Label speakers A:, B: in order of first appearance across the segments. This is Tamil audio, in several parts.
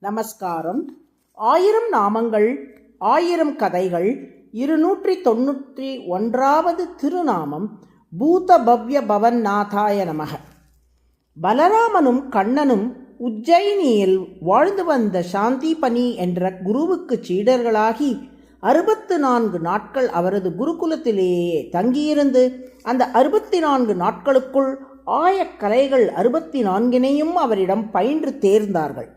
A: நமஸ்காரம். ஆயிரம் நாமங்கள் ஆயிரம் கதைகள் இருநூற்றி தொண்ணூற்றி ஒன்றாவது திருநாமம் பூத பவ்ய பவன் நாதாய நமக. பலராமனும் கண்ணனும் உஜ்ஜயினியில் வாழ்ந்து வந்த சாந்திபனி என்ற குருவுக்கு சீடர்களாகி அறுபத்து நான்கு நாட்கள் அவரது குருகுலத்திலேயே தங்கியிருந்து அந்த அறுபத்தி நான்கு நாட்களுக்குள் ஆயக்கலைகள் அறுபத்தி நான்கினையும் அவரிடம் பயின்று தேர்ந்தார்கள்.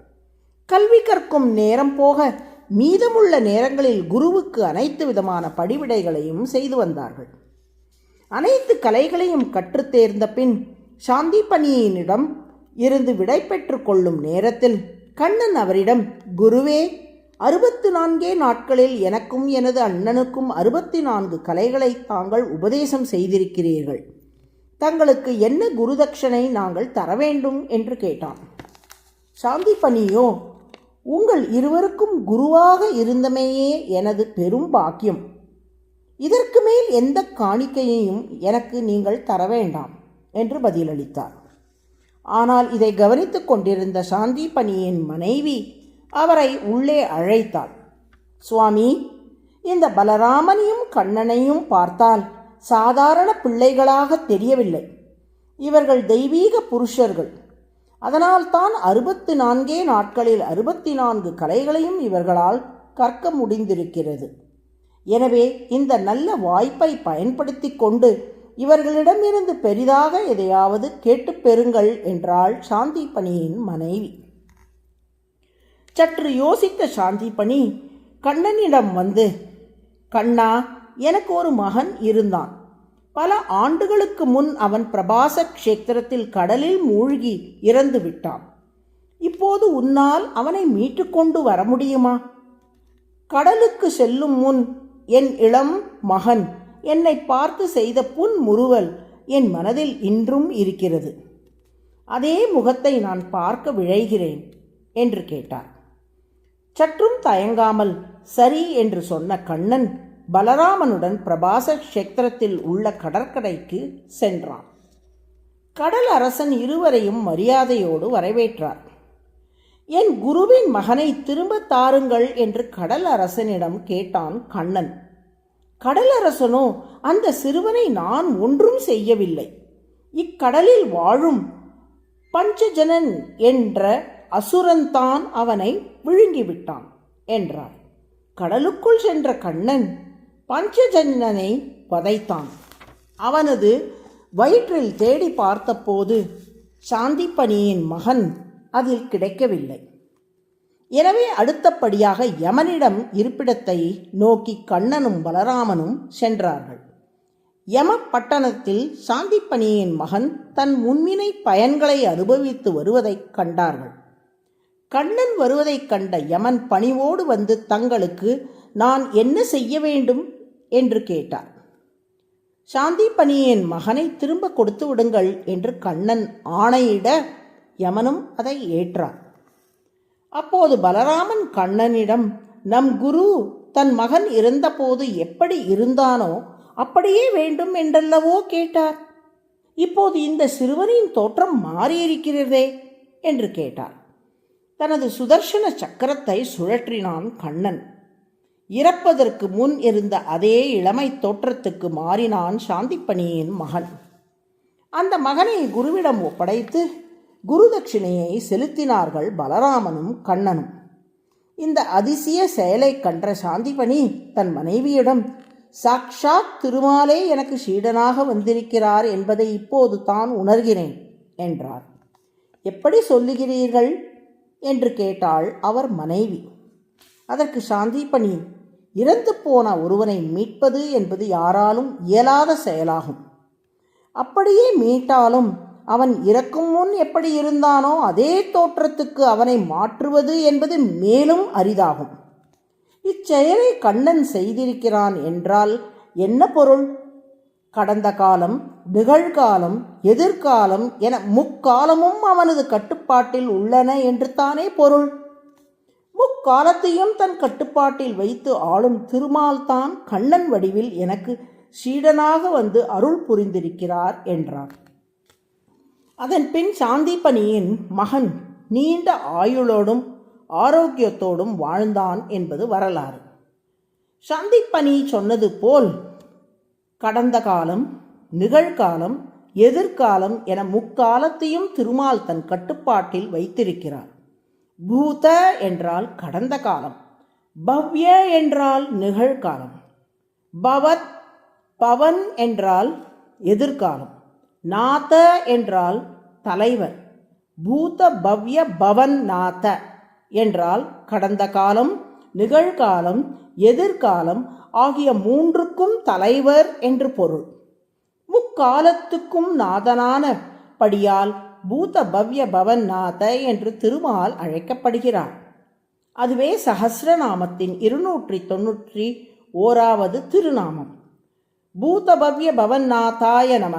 A: கல்வி கற்கும் நேரம் போக மீதமுள்ள நேரங்களில் குருவுக்கு அனைத்து விதமான படிவிடைகளையும் செய்து வந்தார்கள். அனைத்து கலைகளையும் கற்றுத் தேர்ந்த பின் சாந்திபனியினிடம் இருந்து விடை பெற்றுக் கொள்ளும் நேரத்தில் கண்ணன் அவரிடம் குருவே அறுபத்து நான்கே நாட்களில் எனக்கும் எனது அண்ணனுக்கும் அறுபத்தி நான்கு கலைகளை தாங்கள் உபதேசம் செய்திருக்கிறீர்கள். தங்களுக்கு என்ன குருதட்சணை நாங்கள் தர வேண்டும்? என்று கேட்டான். சாந்திபனியோ உங்கள் இருவருக்கும் குருவாக இருந்தமையே எனது பெரும் பாக்கியம். இதற்கு மேல் எந்த காணிக்கையையும் எனக்கு நீங்கள் தர வேண்டாம் என்று பதிலளித்தார். ஆனால் இதை கவனித்து கொண்டிருந்த சாந்திபனியின் மனைவி அவரை உள்ளே அழைத்தாள். சுவாமி இந்த பலராமனையும் கண்ணனையும் பார்த்தால் சாதாரண பிள்ளைகளாக தெரியவில்லை. இவர்கள் தெய்வீக புருஷர்கள். அதனால்தான் அறுபத்து நான்கே நாட்களில் அறுபத்தி நான்கு கலைகளையும் இவர்களால் கற்க முடிந்திருக்கிறது. எனவே இந்த நல்ல வாய்ப்பை பயன்படுத்தி கொண்டு இவர்களிடமிருந்து பெரிதாக எதையாவது கேட்டுப் பெறுங்கள் என்றாள் சாந்திபனியின் மனைவி. சற்று யோசித்த சாந்தி பணி கண்ணனிடம் வந்து கண்ணா எனக்கு ஒரு மகன் இருந்தான். பல ஆண்டுகளுக்கு முன் அவன் பிரபாச க்ஷேத்திரத்தில் கடலில் மூழ்கி இறந்து விட்டான். இப்போது உன்னால் அவனை மீட்டுக்கொண்டு வர முடியுமா? கடலுக்கு செல்லும் முன் என் இளம் மகன் என்னை பார்த்து செய்த புன் முறுவல் என் மனதில் இன்றும் இருக்கிறது. அதே முகத்தை நான் பார்க்க விழைகிறேன் என்று கேட்டார். சற்றும் தயங்காமல் சரி என்று சொன்ன கண்ணன் பலராமனுடன் பிரபாச க்ஷேத்திரத்தில் உள்ள கடற்கரைக்கு சென்றான். கடல் அரசன் இருவரையும் மரியாதையோடு வரவேற்றார். என் குருவின் மகனை திரும்ப தாருங்கள் என்று கடல் அரசனிடம் கேட்டான் கண்ணன். கடலரசனோ அந்த சிறுவனை நான் ஒன்றும் செய்யவில்லை. இக்கடலில் வாழும் பஞ்சஜனன் என்ற அசுரன்தான் அவனை விழுங்கிவிட்டான் என்றார் கடலுக்குள் சென்ற கண்ணன் பஞ்சஜன்னனை வதைத்தான் அவனது வயிற்றில் தேடி பார்த்தபோது சாந்திப்பனியின் மகன் அதில் கிடைக்கவில்லை. எனவே அடுத்தபடியாக யமனிடம் இருப்பிடத்தை நோக்கி கண்ணனும் பலராமனும் சென்றார்கள். யம பட்டணத்தில் சாந்திப்பனியின் மகன் தன் முன்வினை பயன்களை அனுபவித்து வருவதைக் கண்டார்கள். கண்ணன் வருவதைக் கண்ட யமன் பணிவோடு வந்து தங்களுக்கு நான் என்ன செய்ய வேண்டும்? என்று கேட்டார். சாந்திப்பனியின் மகனை திரும்ப கொடுத்து விடுங்கள் என்று கண்ணன் ஆணையிட யமனும் அதை ஏற்றான். அப்போது பலராமன் கண்ணனிடம் நம் குரு தன் மகன் இருந்தபோது எப்படி இருந்தானோ அப்படியே வேண்டும் என்றல்லவோ கேட்டார். இப்போது இந்த சிறுவனின் தோற்றம் மாறியிருக்கிறதே என்று கேட்டார். தனது சுதர்சன சக்கரத்தை சுழற்றினான் கண்ணன். இறப்பதற்கு முன் இருந்த அதே இளமை தோற்றத்துக்கு மாறினான் சாந்திப்பணியின் மகன். அந்த மகனை குருவிடம் ஒப்படைத்து குருதட்சிணையை செலுத்தினார்கள் பலராமனும் கண்ணனும். இந்த அதிசய செயலை கன்ற சாந்திபணி தன் மனைவியிடம் சாக்ஷாத் திருமாலே எனக்கு சீடனாக வந்திருக்கிறார் என்பதை இப்போது தான் உணர்கிறேன் என்றார். எப்படி சொல்லுகிறீர்கள்? என்று கேட்டாள் அவர் மனைவி. அதற்கு சாந்திபணி இறந்து போன ஒருவனை மீட்பது என்பது யாராலும் இயலாத செயலாகும். அப்படியே மீட்டாலும் அவன் இறக்கும் முன் எப்படி இருந்தானோ அதே தோற்றத்துக்கு அவனை மாற்றுவது என்பது மேலும் அரிதாகும். இச்செயலை கண்ணன் செய்திருக்கிறான் என்றால் என்ன பொருள்? கடந்த காலம் நிகழ்காலம் எதிர்காலம் என முக்காலமும் அவனது கட்டுப்பாட்டில் உள்ளன என்று தானே பொருள்? முக்காலத்தையும் தன் கட்டுப்பாட்டில் வைத்து ஆளும் திருமால் தான் கண்ணன் வடிவில் எனக்கு சீடனாக வந்து அருள் புரிந்திருக்கிறார் என்றார் அதன் பின் சாந்திபனியின் மகன் நீண்ட ஆயுளோடும் ஆரோக்கியத்தோடும் வாழ்ந்தான் என்பது வரலாறு. சாந்திப்பனி சொன்னது போல் கடந்த காலம் நிகழ்காலம் எதிர்காலம் என முக்காலத்தையும் திருமால் தன் கட்டுப்பாட்டில் வைத்திருக்கிறார். பூத என்றால் கடந்த காலம் பவ்ய என்றால் நிகழ்காலம் பவத் பவன் என்றால் எதிர்காலம் நாத என்றால் தலைவர் பூத பவ்ய பவன் நாத என்றால் கடந்த காலம் நிகழ்காலம் எதிர்காலம் ஆகிய மூன்றுக்கும் தலைவர் என்று பொருள். முக்காலத்துக்கும் நாதனான படியால் பூத பவ்ய பவன்நாத என்று திருமால் அழைக்கப்படுகிறார் அதுவே சஹசிரநாமத்தின் இருநூற்றி தொன்னூற்றி ஓராவது திருநாமம். பூதபவ்ய பவன்நாதாய நம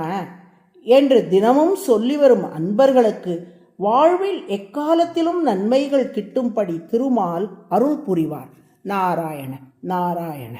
A: என்று தினமும் சொல்லி வரும் அன்பர்களுக்கு வாழ்வில் எக்காலத்திலும் நன்மைகள் கிட்டும்படி திருமால் அருள் புரிவார். நாராயண நாராயண.